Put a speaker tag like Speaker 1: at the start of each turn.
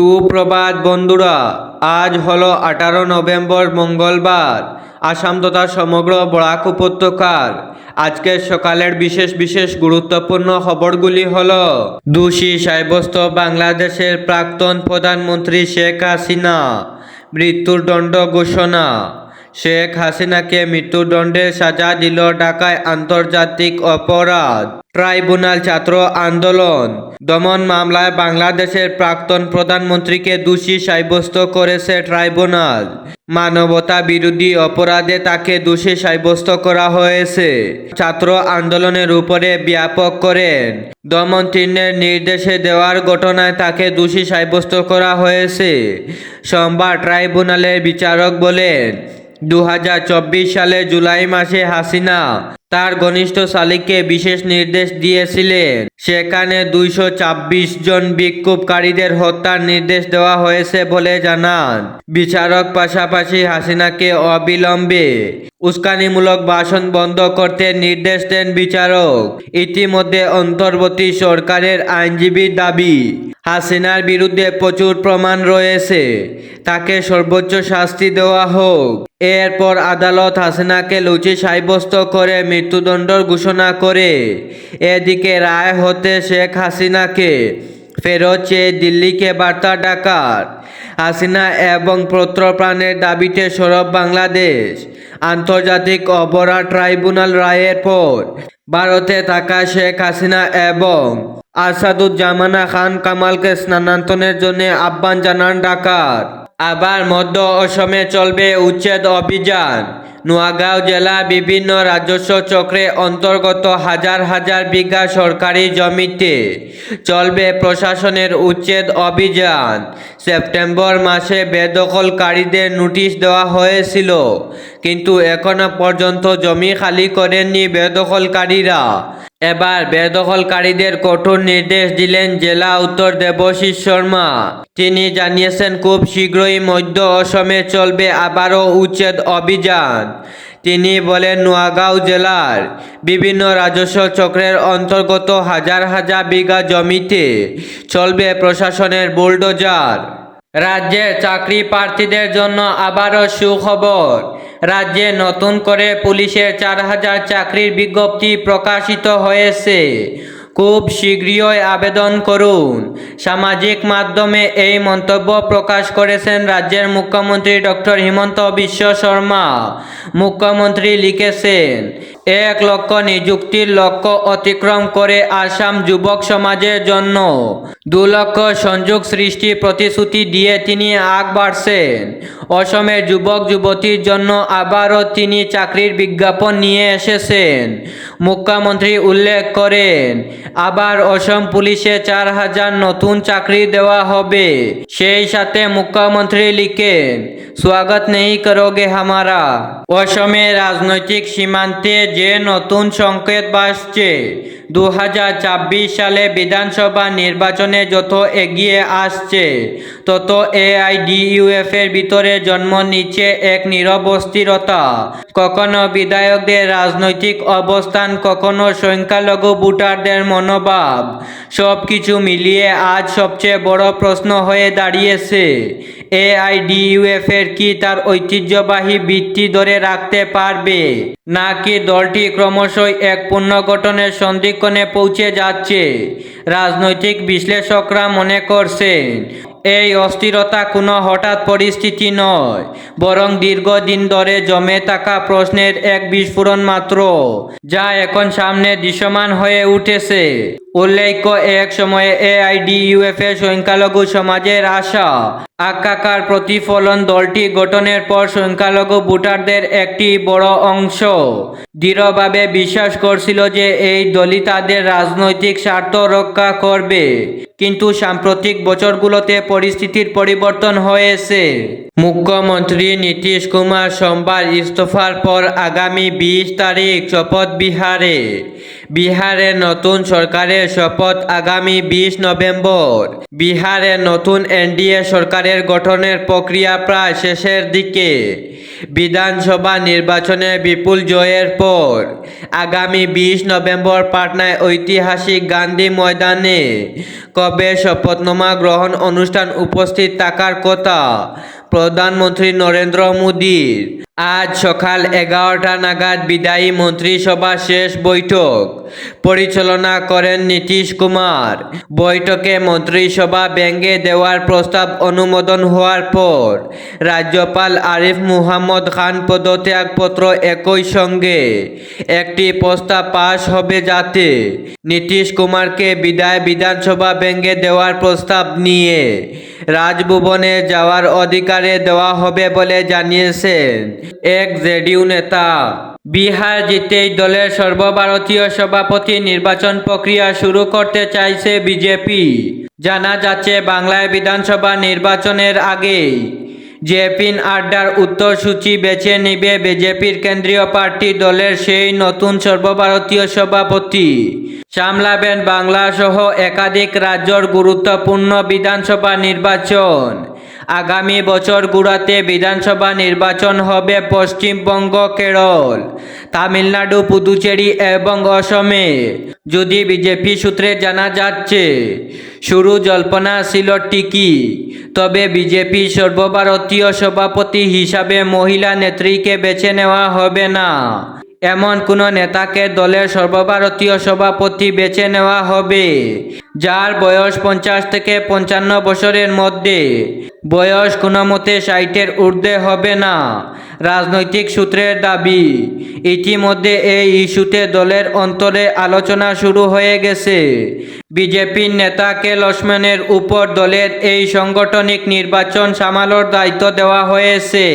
Speaker 1: সুপ্রভাত বন্ধুরা, আজ হলো আঠারো নভেম্বর মঙ্গলবার, আসাম তথা সমগ্র বরাক উপত্যকার। আজকের সকালের বিশেষ বিশেষ গুরুত্বপূর্ণ খবরগুলি হল, দোষী সাব্যস্ত বাংলাদেশের প্রাক্তন প্রধানমন্ত্রী শেখ হাসিনা মৃত্যুর দণ্ড ঘোষণা শেখ হাসিনাকে মৃত্যুদণ্ডের সাজা দিল ঢাকায় আন্তর্জাতিক অপরাধ। ট্রাইব্যুনাল ছাত্র আন্দোলন। দমন মামলায় বাংলাদেশের প্রাক্তন প্রধানমন্ত্রীকে দোষী সাব্যস্ত করেছে ট্রাইব্যুনাল। মানবতা বিরোধী অপরাধে তাকে দোষী সাব্যস্ত করা হয়েছে। ছাত্র আন্দোলনের উপরে ব্যাপক করেন। দমন তীর্ণের নির্দেশে দেওয়ার ঘটনায় তাকে দোষী সাব্যস্ত করা হয়েছে। সোমবার ট্রাইব্যুনালের বিচারক বলেন দু হাজার চব্বিশ সালে জুলাই মাসে হাসিনা তার ঘনিষ্ঠ শালিককে বিশেষ নির্দেশ দিয়েছিলেন। সেখানে দুইশো জন বিক্ষোভকারীদের হত্যার নির্দেশ দেওয়া হয়েছে বলে জানান। বিচারক পাশাপাশি হাসিনাকে অবিলম্বে উস্কানিমূলক ভাষণ বন্ধ করতে নির্দেশ দেন বিচারক। ইতিমধ্যে অন্তর্বর্তী সরকারের আইনজীবীর দাবি, হাসিনার বিরুদ্ধে প্রচুর প্রমাণ রয়েছে। তাকে সর্বোচ্চ শাস্তি দেওয়া হোক। এরপর আদালত হাসিনাকে লুচি সাব্যস্ত করে মৃত্যুদণ্ড ঘোষণা করে এদিকে রায় হতে শেখ হাসিনাকে ফেরত চেয়ে দিল্লিকে বার্তা ডাকার হাসিনা এবং প্রত্রপ্রাণের দাবিতে সরব বাংলাদেশ। আন্তর্জাতিক অপরাধ ট্রাইব্যুনাল রায়ের পর ভারতে থাকা শেখ হাসিনা এবং আসাদুজ্জামানা খান কামালকে স্থানান্তরের জন্য আহ্বান জানান ডাকার আবার মধ্য অসমে চলবে উচ্ছেদ অভিযান। নোয়াগাঁও জেলা বিভিন্ন রাজস্ব চক্রে অন্তর্গত হাজার হাজার বিঘা সরকারি জমিতে চলবে প্রশাসনের উচ্ছেদ অভিযান। সেপ্টেম্বর মাসে বেদখলকারীদের নোটিশ দেওয়া হয়েছিল, কিন্তু এখনও পর্যন্ত জমি খালি করেননি বেদখলকারীরা। এবার বেদখলকারীদের কঠোর নির্দেশ দিলেন জেলা উত্তর দেবশিস শর্মা। তিনি জানিয়েছেন, খুব শীঘ্রই মধ্য অসমে চলবে আবারও উচ্ছেদ অভিযান। তিনি বলেন, নোয়াগাঁও জেলার বিভিন্ন রাজস্ব চক্রের অন্তর্গত হাজার হাজার বিঘা জমিতে চলবে প্রশাসনের বুলডোজার। রাজ্যে চাকরি প্রার্থীদের জন্য আবারও সুখবর। রাজ্যে নতুন করে পুলিশের চার হাজার চাকরির বিজ্ঞপ্তি প্রকাশিত হয়েছে। খুব শীঘ্রই আবেদন করুন। সামাজিক মাধ্যমে এই মন্তব্য প্রকাশ করেছেন রাজ্যের মুখ্যমন্ত্রী ডক্টর হিমন্ত বিশ্ব শর্মা। মুখ্যমন্ত্রী লিখেছেন এক লক্ষ নিযুক্তির লক্ষ্য অতিক্রম করে আসাম যুবক সমাজের জন্য। দু লক্ষ সংযোগ সৃষ্টি প্রতিশ্রুতি দিয়ে তিনি আগ বাড়ছেন। অসমের যুবক যুবতীর জন্য আবারও তিনি চাকরির বিজ্ঞাপন নিয়ে এসেছেন। মুখ্যমন্ত্রী উল্লেখ করেন, আবার অসম পুলিশে চার হাজার নতুন চাকরি দেওয়া হবে। সেই সাথে মুখ্যমন্ত্রী লিখেন, স্বাগত নেই করোগে হামারা। অসমের রাজনৈতিক সীমান্তে যে নতুন সংকেত বাসছে দু সালে বিধানসভা নির্বাচনে যত এগিয়ে আসছে, তত এআইডিইউএফ এর ভিতরে জন্ম নিচ্ছে এক নীরব অস্থিরতা। কখনো বিধায়কদের রাজনৈতিক অবস্থান, কখনো সংখ্যালঘু ভোটারদের মনোভাব সব কিছু মিলিয়ে আজ সবচেয়ে বড় প্রশ্ন হয়ে দাঁড়িয়েছে, এআইডিইউএফ এর কি তার ঐতিহ্যবাহী ভিত্তি ধরে রাখতে পারবে? নাকি দলটি ক্রমশই এক পুনর্গঠনের সন্ধিক্ষণে পৌঁছে যাচ্ছে। রাজনৈতিক বিশ্লেষকরা মনে করছেন, এই অস্থিরতা কোনো হঠাৎ পরিস্থিতি নয়, বরং দীর্ঘদিন ধরে জমে থাকা প্রশ্নের এক বিস্ফোরণ মাত্র, যা এখন সামনে দৃশ্যমান হয়ে উঠেছে। উল্লেখ্য, এক সময়ে এআইডিইউএফ এর সংখ্যালঘু সমাজের আশা, আকাকার প্রতিফলন দলটি গঠনের পর সংখ্যালঘু ভোটারদের একটি বড় অংশ। দৃঢ়ভাবে বিশ্বাস করছিল যে এই দলই তাদের রাজনৈতিক স্বার্থ রক্ষা করবে। কিন্তু সাম্প্রতিক বছরগুলোতে পরিস্থিতির পরিবর্তন হয়েছে। মুখ্যমন্ত্রী নীতিশ কুমার সোমবার ইস্তফার পর আগামী বিশ তারিখ শপথ বিহারে। বিহারে নতুন সরকারের শপথ আগামী বিশ নভেম্বর। বিহারে নতুন এনডিএ সরকারের গঠনের প্রক্রিয়া প্রায় শেষের দিকে। বিধানসভা নির্বাচনে বিপুল জয়ের পর আগামী বিশ নভেম্বর পাটনায় ঐতিহাসিক গান্ধী ময়দানে কবে শপথনামা গ্রহণ অনুষ্ঠান উপস্থিত থাকার কথা প্রধানমন্ত্রী নরেন্দ্র মোদীর আজ সকাল এগারোটা নাগাদ বিদায়ী মন্ত্রিসভা শেষ বৈঠক। পরিচালনা করেন নীতিশ কুমার। বৈঠকে মন্ত্রিসভা ব্যঙ্গে দেওয়ার প্রস্তাব অনুমোদন হওয়ার পর রাজ্যপাল আরিফ মুহাম্মদ খান পদত্যাগপত্র একই সঙ্গে একটি প্রস্তাব পাশ হবে যাতে নীতিশ কুমারকে বিদায় বিধানসভা ব্যঙ্গে দেওয়ার প্রস্তাব নিয়ে রাজভবনে যাওয়ার অধিকারে দেওয়া হবে বলে জানিয়েছেন এক জেডিউ নেতা। বিহার জিতেই দলের সর্বভারতীয় সভাপতি নির্বাচন প্রক্রিয়া শুরু করতে চাইছে বিজেপি। জানা যাচ্ছে, বাংলায় বিধানসভা নির্বাচনের আগেই জেপিন আড্ডার উত্তরসূচি বেছে নিবে বিজেপির কেন্দ্রীয় পার্টি দলের সেই নতুন সর্বভারতীয় সভাপতি। সামলাবেন বাংলা সহ একাধিক রাজ্যর গুরুত্বপূর্ণ বিধানসভা নির্বাচন। আগামী বছর গুড়াতে বিধানসভা নির্বাচন হবে পশ্চিমবঙ্গ কেরল, তামিলনাড়ু, পুদুচেরি এবং অসমে যদি বিজেপি সূত্রে জানা যাচ্ছে, শুরু জল্পনা ছিল টিকি তবে বিজেপি সর্বভারতীয় সভাপতি হিসাবে মহিলা নেত্রীকে বেছে নেওয়া হবে না। এমন কোনো নেতাকে দলের সর্বভারতীয় সভাপতি বেছে নেওয়া হবে? যার বয়স পঞ্চাশ থেকে পঞ্চান্ন বছরের মধ্যে। বয়স কোনো মতে ষাটের ঊর্ধ্বে হবে না, রাজনৈতিক সূত্রের দাবি। ইতিমধ্যে এই ইস্যুতে দলের অন্তরে আলোচনা শুরু হয়ে গেছে। বিজেপির নেতা কে লক্ষ্মণের উপর দলের এই সাংগঠনিক নির্বাচন সামালোর দায়িত্ব দেওয়া হয়েছে।